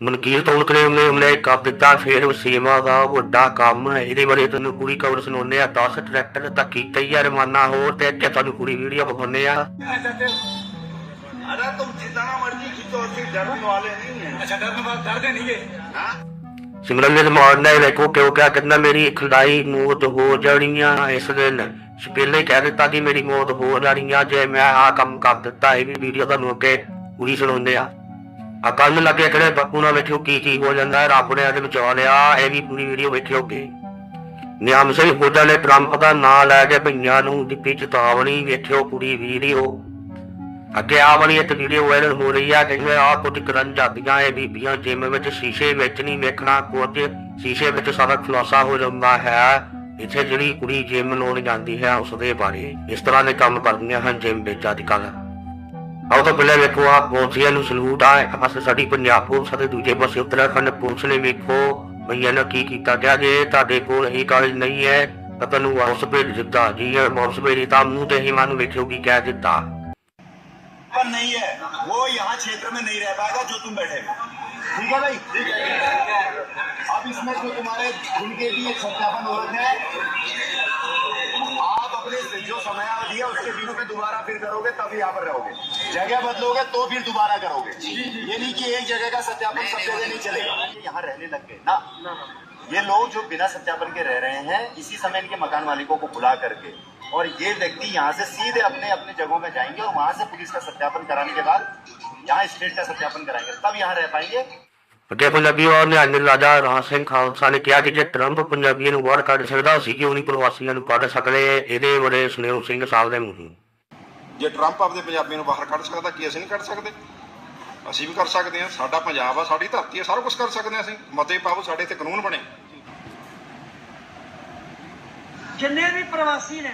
ਮਨਕੀਰ ਤੋਂ ਕਰੇ ਉਹਨੇ ਉਹਨੇ ਕਰ ਦਿੱਤਾ ਫਿਰ ਉਹ ਸੇਵਾ ਦਾ ਵੱਡਾ ਕੰਮ ਹੈ ਇਹਦੇ ਬਾਰੇ ਤੁਹਾਨੂੰ ਪੂਰੀ ਖਬਰ ਸੁਣਾਉਂਦੇ ਆ 10 ਟਰੈਕਟਰ ਤਾਂ ਕੀਤਾ ਹੀ ਆ ਰਮਾਨਾ ਹੋਰ ਤੇ ਅੱਗੇ ਤੁਹਾਨੂੰ ਪੂਰੀ ਵੀਡੀਓ ਵਿਖਾਉਂਦੇ ਆ अरे तुम जितना मर्जी खींचो उससे डरने वाले नहीं है अच्छा डरने वाले डरते नहीं है हाँ? ਸਿਮਰਨ ਨੇ ਮਾਰਨਾ ਵੇਖੋ ਕਿਉਂ ਕਿਆ ਕਹਿੰਦਾ ਮੇਰੀ ਖੁਦਾਈ ਮੌਤ ਹੋ ਜਾਣੀ ਆ ਇਸ ਦਿਨ ਪਹਿਲੇ ਹੀ ਕਹਿ ਦਿੱਤਾ ਕਿ ਮੇਰੀ ਮੌਤ ਹੋ ਜਾਣੀ ਆ ਜੇ ਮੈਂ ਆ ਕੰਮ ਕਰ ਦਿੱਤਾ ਇਹ ਵੀ ਵੀਡੀਓ ਤੁਹਾਨੂੰ ਅੱਗੇ ਪੂਰੀ ਸੁਣਾਉਂਦੇ ਆ ਆ ਲੱਗੇ ਕਿਹੜੇ ਬਾਪੂ ਨਾਲ ਵੇਖਿਓ ਕੀ ਕੀ ਹੋ ਜਾਂਦਾ ਹੈ, ਰੱਬ ਨੇ ਇਹਦੇ ਬਚਾ ਲਿਆ ਇਹ ਵੀ ਪੂਰੀ ਵੀਡੀਓ ਵੇਖਿਓਗੇ ਨਿਆਮ ਸਿੰਘ ਫੌਜਾਂ ਨੇ ਟਰੰਪ ਦਾ ਨਾਂ ਲੈ ਕੇ ਭਈਆਂ ਨੂੰ ਦਿੱਤੀ ਚੇਤਾਵਨੀ ਵੇਖਿਓ ਪੂਰੀ ਵੀਡੀਓ। ਅੱਗੇ ਆ ਵਾਲੀ ਇੱਕ ਵੀਡੀਓ ਵਾਇਰਲ ਹੋ ਰਹੀ ਆ ਕਿ ਆ ਕੁਝ ਕਰਨ ਜਾਂਦੀਆਂ ਇਹ ਬੀਬੀਆਂ ਜਿਮ ਵਿੱਚ ਸ਼ੀਸ਼ੇ ਵਿੱਚ ਨਹੀਂ ਵੇਖਣਾ ਕੁਝ ਸ਼ੀਸ਼ੇ ਵਿੱਚ ਸਾਰਾ ਖੁਲਾਸਾ ਹੋ ਜਾਂਦਾ ਹੈ। ਇੱਥੇ ਜਿਹੜੀ ਕੁੜੀ ਜਿਮ ਲਾਉਣ ਜਾਂਦੀ ਹੈ ਉਸ ਦੇ ਬਾਰੇ ਇਸ ਤਰ੍ਹਾਂ ਦੇ ਕੰਮ ਕਰਦੀਆਂ ਹਨ ਜਿਮ ਵਿੱਚ ਅੱਜ ਕੱਲ੍ਹ। ਆਓ ਤਾਂ ਪਹਿਲਾਂ ਵੇਖੋ ਆ ਪੁਲਿਸੀਆਂ ਨੂੰ ਸਲੂਟ ਆ ਇੱਕ ਪਾਸੇ ਸਾਡੀ ਪੰਜਾਬ ਪੁਲਿਸ ਅਤੇ ਦੂਜੇ ਪਾਸੇ ਉੱਤਰਾਖੰਡ ਪੁਲਿਸ ਨੇ ਵੇਖੋ ਭਈਆ ਨੇ ਕੀ ਕੀਤਾ ਗਿਆ ਜੇ ਤੁਹਾਡੇ ਕੋਲ ਇਹ ਕਾਗਜ਼ ਨਹੀਂ ਹੈ ਤਾਂ ਤੁਹਾਨੂੰ ਵਾਪਸ ਭੇਜ ਦਿੱਤਾ ਜੀ ਇਹ ਵਾਪਸ ਭੇਜ ਦਿੱਤਾ ਮੂੰਹ ਤੇ ਹੀ ਮਾਨੂੰ ਵੇਖਿਓ ਕੀ ਕਹਿ ਦਿੱਤਾ पर नहीं है वो यहाँ क्षेत्र में नहीं रह पाएगा जो तुम बैठे हो ठीक है भाई ठीक है अब इसमें जो तुम्हारे उनके भी एक सत्यापन हो रखा है आप अपने जो समय अवधि है उसके बिनु पे दोबारा फिर करोगे तब यहाँ पर रहोगे। जगह बदलोगे तो फिर दोबारा करोगे। ये नहीं कि एक जगह का सत्यापन सब जगह नहीं चलेगा। यहाँ रहने लग गए ना। ये लोग जो बिना सत्यापन के रह रहे हैं इसी समय इनके मकान मालिकों को बुला करके और ये व्यक्ति यहाँ से सीधे अपने अपने जगहों में जाएँगे और वहाँ से पुलिस का सत्यापन कराने के बाद यहाँ स्टेट का सत्यापन कराएँगे। तब यहाँ रह पाएँगे। ਅੱਗੇ ਪੰਜਾਬੀ ਔਰ ਨਿਹੰਗ ਰਾਜਾ ਰਾਜ ਸਿੰਘ ਖਾਲਸਾ ਨੇ ਕਿਹਾ ਕਿ ਜੇ ਟਰੰਪ ਪੰਜਾਬੀਆਂ ਨੂੰ ਬਾਹਰ ਕੱਢ ਸਕਦਾ ਸੀ ਕਿ ਉਹਨੀ ਪ੍ਰਵਾਸੀਆਂ ਨੂੰ ਕੱਢ ਸਕਦੇ? ਇਹਦੇ ਬਾਰੇ ਸੁਨੇਹ ਸਿੰਘ ਸਾਹਿਬ ਦੇ ਮੂੰਹੋਂ ਜੇ ਟਰੰਪ ਆਪਦੇ ਪੰਜਾਬੀਆਂ ਨੂੰ ਬਾਹਰ ਕੱਢ ਸਕਦਾ ਕੀ ਅਸੀਂ ਨਹੀਂ ਕੱਢ ਸਕਦੇ? ਅਸੀਂ ਵੀ ਕਰ ਸਕਦੇ ਹਾਂ। ਸਾਡਾ ਪੰਜਾਬ ਆ ਸਾਡੀ ਧਰਤੀ ਆ ਸਾਰਾ ਕੁਝ ਕਰ ਸਕਦੇ ਹਾਂ ਅਸੀਂ। ਮਤੇ ਪਾਓ ਸਾਡੇ ਤੇ ਕਾਨੂੰਨ ਬਣੇ। ਜਿੰਨੇ ਵੀ ਪ੍ਰਵਾਸੀ ਨੇ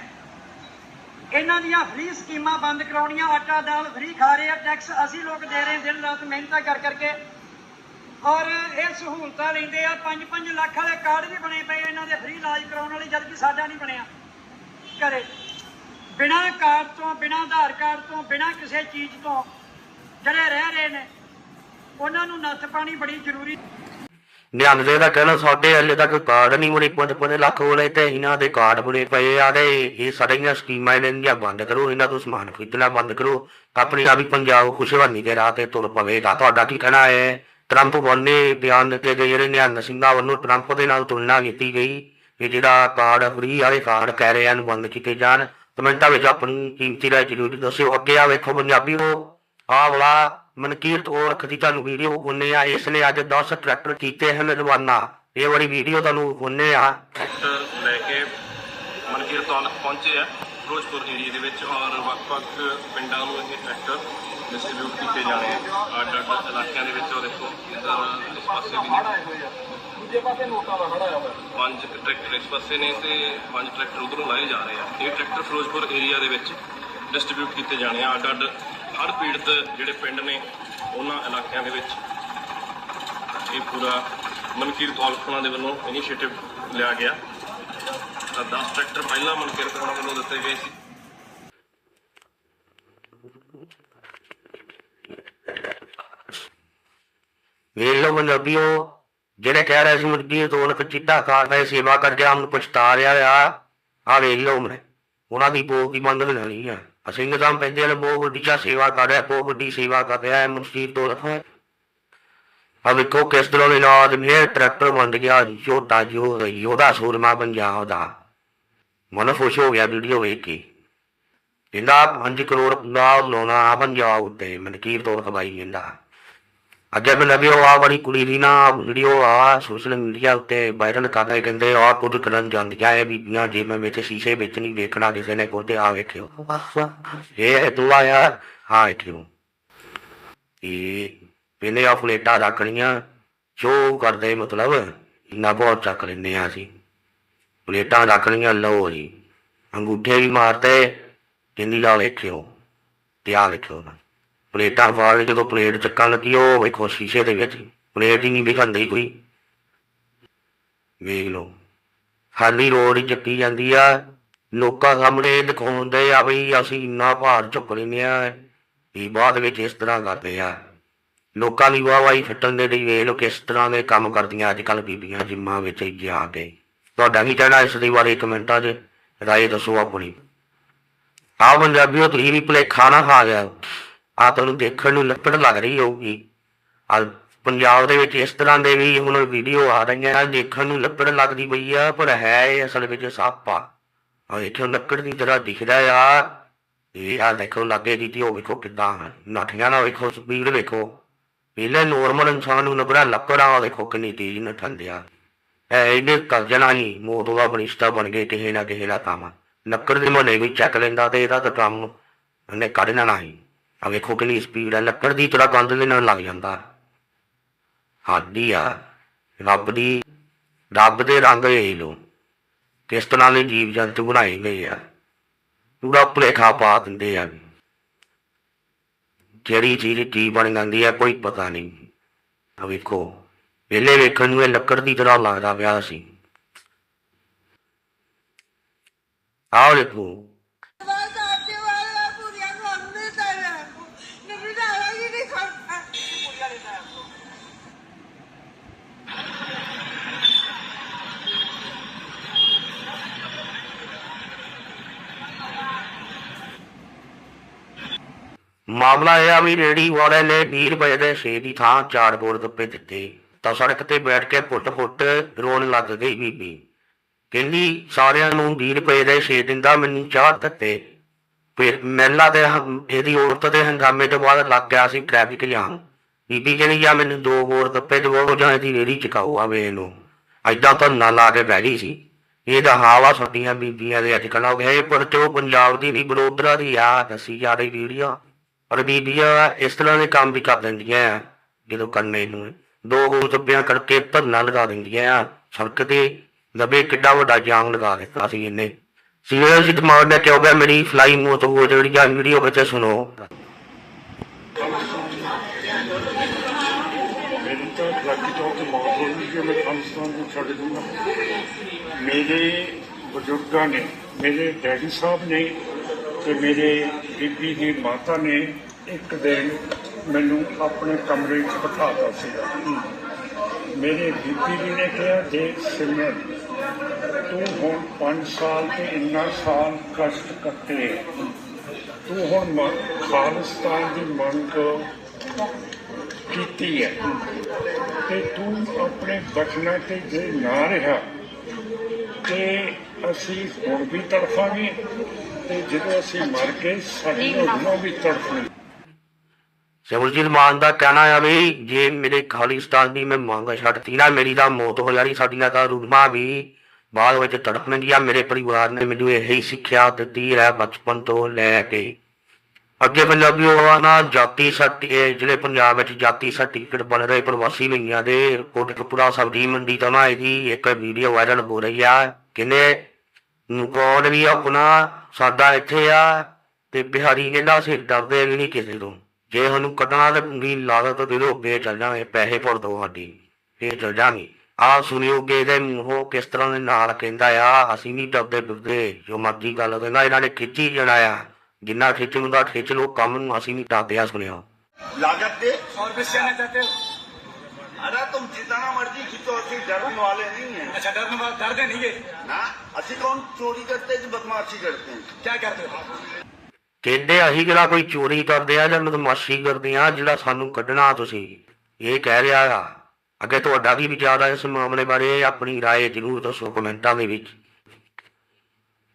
ਇਹਨਾਂ ਦੀਆਂ ਫ੍ਰੀ ਸਕੀਮਾਂ ਬੰਦ ਕਰਾਉਣੀਆਂ ਆਟਾ ਦਾਲ ਫ੍ਰੀ ਖਾ ਰਹੇ ਆ ਟੈਕਸ ਅਸੀਂ ਲੋਕ ਦੇ ਰਹੇ ਦਿਨ ਰਾਤ ਮਿਹਨਤਾਂ ਕਰ ਕਰਕੇ। ਔਰ ਇਹ ਸਹੂਲਤਾਂ ਲੈਂਦੇ ਆ 5-5 ਲੱਖ ਵਾਲੇ ਕਾਰਡ ਵੀ ਬਣੇ ਪਏ ਇਹਨਾਂ ਦੇ, ਫ੍ਰੀ ਇਲਾਜ ਕਰਾਉਣ ਵਾਲੇ ਜਦ ਕਿ ਸਾਡਾ ਨਹੀਂ ਬਣਿਆ ਘਰੇ। ਬਿਨਾਂ ਕਾਰਡ ਤੋਂ, ਬਿਨਾਂ ਆਧਾਰ ਕਾਰਡ ਤੋਂ, ਬਿਨਾਂ ਕਿਸੇ ਚੀਜ਼ ਤੋਂ ਜਿਹੜੇ ਰਹਿ ਰਹੇ ਨੇ, ਉਹਨਾਂ ਨੂੰ ਨੱਥ ਪਾਣੀ ਬੜੀ ਜ਼ਰੂਰੀ ਨਿਹੰਗ ਦੇ ਦਾ ਕਹਿਣਾ, ਸਾਡੇ ਹਲੇ ਤੱਕ ਕਾਰਡ ਨਹੀਂ ਬਣੇ, ਪੰਜ ਪੰਜ ਲੱਖ ਹੋਲੇ ਤੇ ਇਹਨਾਂ ਦੇ ਕਾਰਡ ਬਣੇ ਪਏ ਆ ਤੇ ਇਹ ਸਾਰੀਆਂ ਸਕੀਮਾਂ ਇਹਨਾਂ ਦੀਆਂ ਬੰਦ ਕਰੋ, ਇਹਨਾਂ ਤੋਂ ਸਮਾਨ ਖਰੀਦਣਾ ਬੰਦ ਕਰੋ। ਆਪਣੀ ਆ ਵੀ ਪੰਜਾਬ ਖੁਸ਼ਹਾਲੀ ਦੇ ਰਾਹ ਤੇ ਤੁਰ ਪਵੇਗਾ। ਤੁਹਾਡਾ ਕੀ ਕਹਿਣਾ ਹੈ? ਟਰੰਪ ਵੱਲੋਂ ਬਿਆਨ ਦਿੱਤੇ ਗਏ ਜਿਹੜੇ ਨਿਹੰਗ ਸਿੰਘਾਂ ਵੱਲੋਂ ਟਰੰਪ ਦੇ ਨਾਲ ਤੁਲਨਾ ਕੀਤੀ ਗਈ ਕਿ ਜਿਹੜਾ ਕਾਰਡ ਫ੍ਰੀ ਵਾਲੇ ਕਾਰਡ ਕਹਿ ਰਹੇ ਹਨ ਬੰਦ ਕੀਤੇ ਜਾਣ। ਕਮੈਂਟਾਂ ਵਿੱਚ ਆਪਣੀ ਕੀਮਤੀ ਰਾਏ ਜ਼ਰੂਰ ਦੱਸਿਓ। ਅੱਗੇ ਆ ਵੇਖੋ ਪੰਜਾਬੀ ਉਹ ਆ ਵਾਲਾ ਮਨਕੀਰ ਤੋਂ ਖਦੀ ਤੁਹਾਨੂੰ ਵੀਡੀਓ ਉਹਨੇ ਆ। ਇਸ ਨੇ ਅੱਜ 10 ਟਰੈਕਟਰ ਕੀਤੇ ਹਨ ਰਵਾਨਾ। ਇਹ ਵਾਲੀ ਵੀਡੀਓ ਤੁਹਾਨੂੰ ਉਹਨੇ ਆ। ਟਰੈਕਟਰ ਲੈ ਕੇ ਮਨਕੀਰ ਤੌਲਕ ਪਹੁੰਚੇ ਆ। ਫਿਰੋਜ਼ਪੁਰ ਏਰੀਆ ਦੇ ਵਿੱਚ ਔਰ ਵੱਖ-ਵੱਖ ਪਿੰਡਾਂ ਨੂੰ ਇਹ ਟਰੈਕਟਰ ਡਿਸਟ੍ਰੀਬਿਊਟ ਕੀਤੇ ਜਾਣੇ ਆ ਅੱਡ ਅੱਡ ਇਲਾਕਿਆਂ ਦੇ ਵਿੱਚ ਉਹ ਦੇਖੋ ਇੱਧਰ ਇਸ ਪਾਸੇ ਵੀ ਨੇ। ਦੂਜੇ ਪਾਸੇ ਨੋਟਾਂ ਦਾ ਖੜਾ ਹੋਇਆ ਪੰਜ ਟਰੈਕਟਰ ਇਸ ਪਾਸੇ ਨੇ ਤੇ ਪੰਜ ਟਰੈਕਟਰ ਉਧਰੋਂ ਲਾਏ ਜਾ ਰਹੇ ਆ। ਇਹ ਟਰੈਕਟਰ ਫਿਰੋਜ਼ਪੁਰ ਏਰੀਆ ਦੇ ਵਿੱਚ ਡਿਸਟ੍ਰੀਬਿਊਟ ਕੀਤੇ ਜਾਣੇ ਆ। ਅੱਡ ਅੱਡ ਹੜ੍ਹ ਪੀੜਤ ਜਿਹੜੇ ਪਿੰਡ ਨੇ ਉਹਨਾਂ ਇਲਾਕਿਆਂ ਦੇ ਵਿੱਚ। ਇਹ ਪੂਰਾ ਮਨਕੀਰ ਤੌਲਖਣਾ ਦੇ ਵੱਲੋਂ ਇਨੀਸ਼ੀਏਟਿਵ ਲਿਆ ਗਿਆ। ਤਾਂ 10 ਟਰੈਕਟਰ ਪਹਿਲਾਂ ਮਨਕੀਰ ਤੌਲਖਣਾ ਵੱਲੋਂ ਦਿੱਤੇ ਗਏ ਸੀ। ਵੇਖ ਲਓ ਪੰਜਾਬੀਓ, ਜਿਹੜੇ ਕਹਿ ਰਹੇ ਸੀ ਮਨਕੀਰ ਤੋਂ ਚਿੱਟਾ ਖਾ ਦਾ ਸੇਵਾ ਕਰਕੇ ਆਮ ਨੂੰ ਪਛਤਾ ਰਿਹਾ ਆ। ਆ ਵੇਖ ਲਓ ਮੈਂ ਉਹਨਾਂ ਦੀ ਬੋਲ ਦੀ ਮੰਨ ਲੈਣੀ ਆ। ਅਸੀਂ ਤਾਂ ਪੈਂਦੇ ਨੇ ਬਹੁਤ ਵੱਡੀ ਚਾ ਸੇਵਾ ਕਰ ਰਿਹਾ, ਬਹੁਤ ਵੱਡੀ ਸੇਵਾ ਕਰ ਰਿਹਾ ਹੈ ਮਨਕੀਰ ਤੋਂ ਆ ਵੇਖੋ ਕਿਸ ਤਰ੍ਹਾਂ ਦੇ ਨਾਲ ਮੇਰੇ ਟਰੈਕਟਰ ਬਣ ਗਿਆ ਯੋਧਾ ਜੋ ਯੋਧਾ ਸੂਰਮਾ ਪੰਜਾਬ ਦਾ। ਮਨ ਖੁਸ਼ ਹੋ ਗਿਆ ਵੀਡੀਓ ਵੇਖ ਕੇ। ਇਹਦਾ 5 ਕਰੋੜ ਨਾਲ ਲਾਉਣਾ ਪੰਜਾਬ ਉੱਤੇ ਮਨਕੀਰ ਤੋਂ ਖਵਾਈ ਜਾਂਦਾ ਅੱਗੇ ਮੈਂ ਨਵੀਂ ਆ ਬੜੀ ਕੁੜੀ ਦੀ ਨਾ ਵੀਡੀਓ ਆ ਸੋਸ਼ਲ ਮੀਡੀਆ ਉੱਤੇ ਵਾਇਰਲ ਕਰ ਰਹੇ ਕਹਿੰਦੇ ਆ ਕੁਝ ਕਰਨ ਜਾਂਦੀਆਂ ਇਹ ਬੀਬੀਆਂ ਜੇ ਮੈਂ ਵਿੱਚ ਸ਼ੀਸ਼ੇ ਵਿੱਚ ਨਹੀਂ ਵੇਖਣਾ, ਕਿਸੇ ਨੇ ਕੋਤੇ ਆ ਵੇਖਿਓ। ਇਹ ਤੂੰ ਆ ਯਾਰ। ਹਾਂ ਵੇਖਿਓ ਇਹ ਪਹਿਲੇ ਆ ਫਲੇਟਾਂ ਰੱਖਣੀਆਂ, ਜੋ ਕਰਦੇ ਮਤਲਬ ਇੰਨਾ ਬਹੁਤ ਚੱਕ ਲੈਂਦੇ ਆ ਅਸੀਂ। ਪਲੇਟਾਂ ਰੱਖਣੀਆਂ, ਲਓ ਜੀ। ਅੰਗੂਠੇ ਵੀ ਮਾਰਤੇ ਜਿੰਦੀ ਦਾ ਵੇਖਿਓ, ਤੇ ਆ ਵੇਖਿਓ। ਪਲੇਟਾਂ ਪਾ ਕੇ ਜਦੋਂ ਪਲੇਟ ਚੱਕਣ ਲੱਗੀ, ਉਹ ਵੇਖੋ ਸ਼ੀਸ਼ੇ ਦੇ ਵਿੱਚ, ਪਲੇਟ ਹੀ ਨਹੀਂ ਵਿਖਾਉਂਦੀ ਕੋਈ। ਵੇਖ ਲਓ ਖਾਲੀ ਰੋਡ ਹੀ ਚੱਕੀ ਜਾਂਦੀ ਆ। ਲੋਕਾਂ ਸਾਹਮਣੇ ਦਿਖਾਉਂਦੇ ਆ ਵੀ ਅਸੀਂ ਇੰਨਾ ਭਾਰ ਚੁੱਕ ਲੈਂਦੇ ਆ ਇਹ ਬਾਅਦ ਵਿੱਚ ਇਸ ਤਰ੍ਹਾਂ ਕਰਦੇ ਆ। ਲੋਕਾਂ ਦੀ ਵਾਹਵਾਹੀ ਫੱਟਣ ਦੇ ਲਈ ਵੇਖ ਲਓ ਕਿਸ ਤਰ੍ਹਾਂ ਦੇ ਕੰਮ ਕਰਦੀਆਂ ਅੱਜ ਕੱਲ ਬੀਬੀਆਂ ਜਿੰਮਾਂ ਵਿੱਚ ਜਾ ਕੇ। ਤੁਹਾਡਾ ਕੀ ਕਹਿਣਾ ਇਸ ਦੇ ਬਾਰੇ ਕਮੈਂਟਾਂ 'ਚ, ਰਾਏ ਦੱਸੋ ਆਪਣੀ। ਆ ਪੰਜਾਬੀਓ, ਤੁਸੀਂ ਵੀ ਭੁਲੇਖਾ ਨਾ ਖਾ ਗਿਆ ਆ ਤੁਹਾਨੂੰ ਦੇਖਣ ਨੂੰ ਲੱਕੜ ਲੱਗ ਰਹੀ ਹੋਊਗੀ। ਆ ਪੰਜਾਬ ਦੇ ਵਿੱਚ ਇਸ ਤਰ੍ਹਾਂ ਦੇ ਵੀ ਹੁਣ ਵੀਡੀਓ ਆ ਰਹੀਆਂ ਆ, ਦੇਖਣ ਨੂੰ ਲੱਕੜ ਲੱਗਦੀ ਪਈ ਆ, ਪਰ ਹੈ ਇਹ ਅਸਲ ਵਿੱਚ ਸੱਪ। ਆ ਆ ਦੇਖੋ ਲੱਕੜ ਦੀ ਤਰ੍ਹਾਂ ਦਿਖਦਾ ਆ। ਇਹ ਆ ਦੇਖੋ ਲੱਗੇ ਦੀ ਤੇ ਉਹ ਵੇਖੋ ਕਿੱਦਾਂ ਨੱਠੀਆਂ ਨਾ ਵੇਖੋ ਸਪੀਡ ਵੇਖੋ। ਪਹਿਲੇ ਨੋਰਮਲ ਇਨਸਾਨ ਨੂੰ ਲੱਗਣਾ ਲੱਕੜ ਆ ਦੇਖੋ ਕਿੰਨੀ ਤੇਜ਼ ਨੱਠਣ ਦਿਆ। ਐ ਇਹਨੇ ਕਰ ਜਣਾ ਨਹੀਂ ਮੋਟੋ ਦਾ ਬਨਿਸ਼ਤਾ ਬਣ ਗਏ ਕਿਸੇ ਨਾ ਕਿਸੇ ਦਾ ਕੰਮ। ਲੱਕੜ ਦੇ ਮਨੇ ਵੀ ਚੱਕ ਲੈਂਦਾ ਤੇ ਇਹਦਾ ਤਾਂ ਕੰਮ ਉਹਨੇ ਕੱਢਣਾ ਨਹੀਂ ਆ ਵੇਖੋ ਕਿੰਨੀ ਸਪੀਡ ਹੈ ਲੱਕੜ ਦੀ ਤਰ੍ਹਾਂ ਗੰਦ ਦੇ ਨਾਲ ਲੱਗ ਜਾਂਦਾ। ਹਾਦੀ ਆ। ਰੱਬ ਦੀ, ਰੱਬ ਦੇ ਰੰਗ ਇਹ ਲੋ ਕਿਸ ਤਰ੍ਹਾਂ ਦੇ ਜੀਵ ਜੰਤੂ ਬਣਾਏ ਗਏ ਆ। ਪੂਰਾ ਭੁਲੇਖਾ ਪਾ ਦਿੰਦੇ ਆ। ਜਿਹੜੀ ਚੀਜ਼ ਕੀ ਬਣ ਜਾਂਦੀ ਆ, ਕੋਈ ਪਤਾ ਨਹੀਂ। ਆ ਵੇਖੋ ਪਹਿਲੇ ਵੇਖਣ ਨੂੰ ਇਹ ਲੱਕੜ ਦੀ ਤਰ੍ਹਾਂ ਲੱਗਦਾ ਪਿਆ ਸੀ। ਆਓ ਦੇਖੋ ਬਸ ਆਪਕੇ ਵਾਲਾ ਪੂਰੀਆਂ ਖਾਂਦੇ ਤਾਰੇ ਨਬੀ ਦਾ ਹੀ ਨਹੀਂ ਖਾਂਦਾ ਪੂਰੀਆਂ ਲੈਣਾ ਆਪਕੋ ਮਾਮਲਾ ਇਹ ਆ ਵੀ ਰੇੜੀ ਵਾਲੇ ਨੇ 20 ਰੁਪਏ ਦੇ ਸੇ ਦੀ ਥਾਂ ਚਾਰ ਬੋਰ ਗੱਪੇ ਦਿੱਤੇ। ਤਾਂ ਸੜਕ ਤੇ ਬੈਠ ਕੇ ਫੁੱਟ ਫੁੱਟ ਰੋਣ ਲੱਗ ਗਈ ਬੀਬੀ। ਕਹਿੰਦੀ, ਸਾਰਿਆਂ ਨੂੰ 20 ਰੁਪਏ ਦੇ ਸੇ ਦਿੰਦਾ, ਮੈਨੂੰ ਚਾਹ ਦਿੱਤੇ। ਫਿਰ ਮਹਿਲਾ ਦੇ ਇਹਦੀ ਔਰਤ ਦੇ ਹੰਗਾਮੇ ਤੋਂ ਬਾਅਦ ਲੱਗ ਗਿਆ ਸੀ ਟ੍ਰੈਫਿਕ ਜਾਮ ਬੀਬੀ ਕਹਿੰਦੀ, ਜਾਂ ਮੈਨੂੰ ਦੋ ਬੋਰ ਗੱਪੇ ਦਿਵਾਓ ਜਾਂ ਇਹਦੀ ਰੇੜੀ ਚਕਾਓ ਆਵੇ ਇਹਨੂੰ। ਐਦਾਂ ਤਾਂ ਨਾ ਲਾ ਕੇ ਬਹਿ ਗਈ ਸੀ। ਇਹਦਾ ਹਾਵਾ ਸਾਡੀਆਂ ਬੀਬੀਆਂ ਦੇ ਅੱਜ ਕੱਲ੍ਹ ਹੋ ਗਿਆ ਇਹ ਪਰ ਚੋ ਪੰਜਾਬ ਦੀ ਵੀ ਬੜੋਦਰਾ ਦੀ ਆ ਦੱਸੀ ਜਾ ਰਹੀ ਵੀਡੀਓ। ਪਰ ਬੀਬੀਆਂ ਇਸ ਤਰ੍ਹਾਂ ਦੇ ਕੰਮ ਵੀ ਕਰ ਦਿੰਦੀਆਂ ਆ, ਜਦੋਂ ਕਰਨੇ ਨੂੰ। ਦੋ ਗੋਲ ਗੱਪਿਆਂ ਕਰਕੇ ਧਰਨਾ ਲਗਾ ਦਿੰਦੀਆਂ ਆ, ਸੜਕ ਤੇ ਦਬੇ ਕਿੱਡਾ ਵੱਡਾ ਜਾਮ ਲਗਾ ਦਿੱਤਾ ਸੀ ਇਹਨੇ। ਸੀਰੀਅਸ ਦਿਮਾਗ ਨੇ ਕਿਹਾ ਗਿਆ ਮੇਰੀ ਫਲਾਈ ਮੋਤ ਹੋ ਜਿਹੜੀ ਜਾਂ ਵੀਡੀਓ ਵਿੱਚ ਸੁਣੋ। ਮੇਰੀ ਤਾਂ ਲੱਕੀ ਚੌਕ ਤੇ ਮੌਤ ਹੋ ਗਈ ਕਿ ਮੈਂ ਖਾਲਿਸਤਾਨ ਨੂੰ ਛੱਡ ਦੂੰਗਾ। ਮੇਰੇ ਬਜ਼ੁਰਗਾਂ ਨੇ, ਮੇਰੇ ਡੈਡੀ ਸਾਹਿਬ ਨੇ ਤੇ ਮੇਰੇ ਬੀਬੀ ਦੀ ਮਾਤਾ ਨੇ ਇੱਕ ਦਿਨ ਮੈਨੂੰ ਆਪਣੇ ਕਮਰੇ 'ਚ ਬਿਠਾਤਾ ਸੀਗਾ ਮੇਰੇ ਬੀਬੀ ਜੀ ਨੇ ਕਿਹਾ, ਦੇਖ ਸਿਮਰ ਤੂੰ ਹੁਣ 5 ਸਾਲ ਤੇ ਇੰਨਾ ਸਾਲ ਕਸ਼ਟ ਕੱਟੇ। ਤੂੰ ਹੁਣ ਮ- ਖਾਲਿਸਤਾਨ ਦੀ ਮੰਗ ਕੀਤੀ ਹੈ। ਤੇ ਤੂੰ ਆਪਣੇ ਬਚਨਾਂ ਤੇ ਜੇ ਨਾ ਰਿਹਾ, ਤੇ ਅਸੀਂ ਹੁਣ ਵੀ ਤੜਫਾਂਗੇ। ਤੇ ਜਦੋਂ ਅਸੀਂ ਮਰ ਗਏ, ਸਾਡੀ ਰੂਹਾਂ ਵੀ ਤੜਫਣਗੀਆਂ ਸਿਮਰਜੀਤ ਮਾਨ ਦਾ ਕਹਿਣਾ ਆ ਵੀ ਜੇ ਮੇਰੇ ਖਾਲਿਸਤਾਨ ਦੀ ਮੈਂ ਮੰਗ ਛੱਡਤੀ ਨਾ, ਮੇਰੀ ਤਾਂ ਮੌਤ ਹੋ ਜਾਣੀ, ਸਾਡੀਆਂ ਤਾਂ ਰੂਹਾਂ ਵੀ ਬਾਅਦ ਵਿੱਚ ਤੜਪਣਗੀਆਂ ਮੇਰੇ ਪਰਿਵਾਰ ਨੇ ਮੈਨੂੰ ਇਹੀ ਸਿੱਖਿਆ ਦਿੱਤੀ ਹੈ ਬਚਪਨ ਤੋਂ ਲੈ ਕੇ। ਅੱਗੇ ਪੰਜਾਬੀ ਹੋਵਾ ਜਾਤੀ ਸਰਟੀ ਜਿਹੜੇ ਪੰਜਾਬ ਵਿੱਚ ਜਾਤੀ ਸਰਟੀਫਿਕੇਟ ਬਣ ਰਹੇ ਪ੍ਰਵਾਸੀ ਲਈਆਂ ਦੇ, ਕੋਟਕਪੂਰਾ ਸਬਜ਼ੀ ਮੰਡੀ ਤੋਂ ਨਾ ਇਹਦੀ ਇੱਕ ਵੀਡੀਓ ਵਾਇਰਲ ਹੋ ਰਹੀ ਆ। ਕਿਨੇ ਗੋਡ ਵੀ ਆਪਣਾ ਸਾਦਾ ਇੱਥੇ ਆ ਤੇ ਬਿਹਾਰੀ ਕਹਿੰਦਾ ਅਸੀਂ ਡਰਦੇ ਨਹੀਂ ਕਿਸੇ ਤੋਂ। ਜੇ ਸਾਨੂੰ ਕੱਢਣਾ ਤੇ ਵੀ ਲਾਗਤ ਦੇ ਦੋ ਅੱਗੇ ਚੱਲ ਜਾਵਾਂਗੇ ਪੈਸੇ ਭਰ ਦੋ ਸਾਡੀ ਫੇਰ ਚੱਲ ਜਾਵਾਂਗੇ। ਆ ਸੁਣਿਓਗੇ ਦੇ ਉਹ ਕਿਸ ਤਰ੍ਹਾਂ ਦੇ ਨਾਲ ਕਹਿੰਦਾ ਆ ਅਸੀਂ ਵੀ ਡਰਦੇ ਡਰਦੇ ਜੋ ਮਰਜ਼ੀ ਗੱਲ ਕਹਿੰਦਾ ਇਹਨਾਂ ਨੇ ਖਿੱਚੀ ਜਣਾ ਆ। ਜਿੰਨਾ ਖਿੱਚਣ ਦਾ ਖਿੱਚ ਲੋ ਕੰਮ ਨੂੰ ਅਸੀਂ ਨਹੀਂ ਡਰਦੇ ਆ ਸੁਣਿਆ ਲਾਗਤ ਦੇ। 100 ਰੁਪਏ ਚਾਹਤੇ अरे तुम जितना मर्जी खींचो असि डरने वाले नहीं है अच्छा डरने वाला डरते नहीं है ना असि कौन चोरी करते हैं कि बदमाशी करते हैं क्या करते हो ਕਹਿੰਦੇ ਅਸੀਂ ਕਿਹੜਾ ਕੋਈ ਚੋਰੀ ਕਰਦੇ ਆ ਜਾਂ ਬਦਮਾਸ਼ੀ ਕਰਦੇ ਆ ਜਿਹੜਾ ਸਾਨੂੰ ਕੱਢਣਾ ਤੁਸੀਂ ਇਹ ਕਹਿ ਰਿਹਾ ਆ ਅੱਗੇ ਤੁਹਾਡਾ ਵੀ ਵਿਚਾਰ ਆ ਇਸ ਮਾਮਲੇ ਬਾਰੇ ਆਪਣੀ رائے ਜ਼ਰੂਰ ਦੱਸੋ ਕਮੈਂਟਾਂ ਦੇ ਵਿੱਚ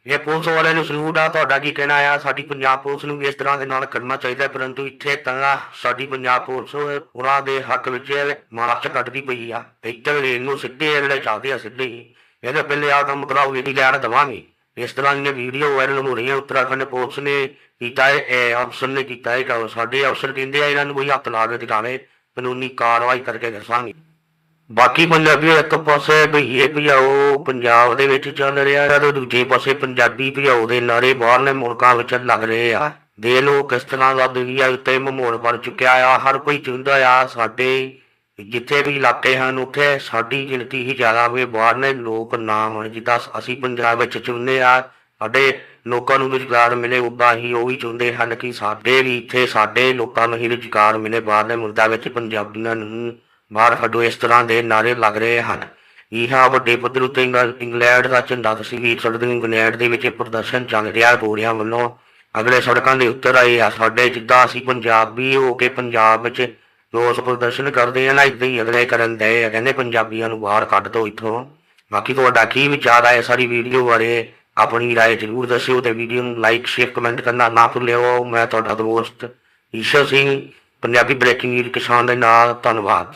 ਇਹ ਪੁਲਿਸ ਵਾਲਿਆਂ ਨੂੰ ਸਲੂਟ ਆ, ਤੁਹਾਡਾ ਕੀ ਕਹਿਣਾ ਆ? ਸਾਡੀ ਪੰਜਾਬ ਪੁਲਿਸ ਨੂੰ ਵੀ ਇਸ ਤਰ੍ਹਾਂ ਦੇ ਨਾਲ ਕਰਨਾ ਚਾਹੀਦਾ, ਪਰੰਤੂ ਇੱਥੇ ਤਾਂ ਸਾਡੀ ਪੰਜਾਬ ਪੁਲਿਸ ਉਹਨਾਂ ਦੇ ਹੱਕ ਵਿੱਚ ਮਾਰਚ ਕੱਢਦੀ ਪਈ ਆ। ਤੇ ਇੱਧਰ ਇਹਨੂੰ ਸਿੱਧੇ ਜਿਹੜੇ ਚੱਲਦੇ ਆ, ਸਿੱਧੇ ਹੀ। ਇਹਦੇ ਪਹਿਲੇ ਆ ਕੰਮ ਕਰਾਓ ਇਹਦੀ ਲੈਣ ਦੇਵਾਂਗੇ। ਇਸ ਤਰ੍ਹਾਂ ਦੀਆਂ ਵੀਡੀਓ ਵਾਇਰਲ ਹੋ ਰਹੀਆਂ, ਉੱਤਰਾਖੰਡ ਪੁਲਿਸ ਨੇ ਕੀਤਾ ਇਹ ਅਫਸਰ ਨੇ ਕੀਤਾ ਹੈ ਸਾਡੇ ਅਫਸਰ ਕਹਿੰਦੇ ਆ, ਇਹਨਾਂ ਨੂੰ ਕੋਈ ਹੱਥ ਲਾ ਕੇ ਦਿਖਾਵੇ, ਕਾਨੂੰਨੀ ਕਾਰਵਾਈ ਕਰਕੇ ਦੱਸਾਂਗੇ। ਬਾਕੀ ਪੰਜਾਬੀ ਇੱਕ ਪਾਸੇ ਭਈਏ ਭਜਾਓ, ਪੰਜਾਬ ਦੇ ਵਿੱਚ ਚੱਲ ਰਿਹਾ ਹੈ ਤੇ ਦੂਜੇ ਪਾਸੇ ਪੰਜਾਬੀ ਭਜਾਓ ਦੇ ਨਾਰੇ ਬਾਹਰਲੇ ਮੁਲਕਾਂ ਵਿੱਚ ਲੱਗ ਰਹੇ ਆ। ਦੇ ਲੋ ਕਿਸ ਤਰ੍ਹਾਂ ਦਾ ਦੁਨੀਆ ਉੱਤੇ ਮਾਹੌਲ ਬਣ ਚੁੱਕਿਆ ਆ। ਹਰ ਕੋਈ ਚਾਹੁੰਦਾ ਆ ਸਾਡੇ ਜਿੱਥੇ ਵੀ ਇਲਾਕੇ ਹਨ, ਉੱਥੇ ਸਾਡੀ ਗਿਣਤੀ ਹੀ ਜ਼ਿਆਦਾ ਹੋਵੇ ਬਾਹਰਲੇ ਲੋਕ ਨਾ ਹੋਣ। ਜਿੱਦਾਂ ਅਸੀਂ ਪੰਜਾਬ ਵਿੱਚ ਚਾਹੁੰਦੇ ਆ, ਸਾਡੇ ਲੋਕਾਂ ਨੂੰ ਰੁਜ਼ਗਾਰ ਮਿਲੇ, ਉਦਾਂ ਹੀ ਉਹ ਵੀ ਚਾਹੁੰਦੇ ਹਨ ਕਿ ਸਾਡੇ ਵੀ ਇੱਥੇ ਸਾਡੇ ਲੋਕਾਂ ਨੂੰ ਹੀ ਰੁਜ਼ਗਾਰ ਮਿਲੇ ਬਾਹਰਲੇ ਮੁਲਕਾਂ ਵਿੱਚ ਪੰਜਾਬੀਆਂ ਨੂੰ ਬਾਹਰ ਕੱਢੋ ਇਸ ਤਰ੍ਹਾਂ ਦੇ ਨਾਰੇ ਲੱਗ ਰਹੇ ਹਨ ਇਹ ਵੱਡੇ ਪੱਧਰ ਉੱਤੇ ਇੰਗਲ- ਇੰਗਲੈਂਡ ਦਾ ਝੰਡਾ ਤੁਸੀਂ ਵੀ ਸਕਦੇ ਹੋ ਇੰਗਲੈਂਡ ਦੇ ਵਿੱਚ ਇਹ ਪ੍ਰਦਰਸ਼ਨ ਚੱਲ ਰਿਹਾ ਗੋਰਿਆਂ ਵੱਲੋਂ ਅਗਲੇ ਸੜਕਾਂ ਦੇ ਉੱਤਰ ਆਏ ਆ ਸਾਡੇ ਜਿੱਦਾਂ ਅਸੀਂ ਪੰਜਾਬੀ ਹੋ ਕੇ ਪੰਜਾਬ ਵਿੱਚ ਰੋਸ ਪ੍ਰਦਰਸ਼ਨ ਕਰਦੇ ਆ ਨਾ ਇਦਾਂ ਹੀ ਅਗਲੇ ਕਰਨ ਦੇ ਆ ਕਹਿੰਦੇ ਪੰਜਾਬੀਆਂ ਨੂੰ ਬਾਹਰ ਕੱਢ ਦਿਓ ਇੱਥੋਂ ਬਾਕੀ ਤੁਹਾਡਾ ਕੀ ਵਿਚਾਰ ਹੈ ਸਾਰੀ ਵੀਡੀਓ ਬਾਰੇ ਆਪਣੀ رائے ਜ਼ਰੂਰ ਦੱਸਿਓ ਤੇ ਵੀਡੀਓ ਨੂੰ ਲਾਈਕ ਸ਼ੇਅਰ ਕਮੈਂਟ ਕਰਨਾ ਨਾ ਭੁੱਲਿਓ ਮੈਂ ਤੁਹਾਡਾ ਦੋਸਤ ਈਸ਼ਰ ਸਿੰਘ ਪੰਜਾਬੀ ਬ੍ਰੇਕਿੰਗ ਨਿਊਜ਼ ਕਿਸਾਨ ਦੇ ਨਾਲ ਧੰਨਵਾਦ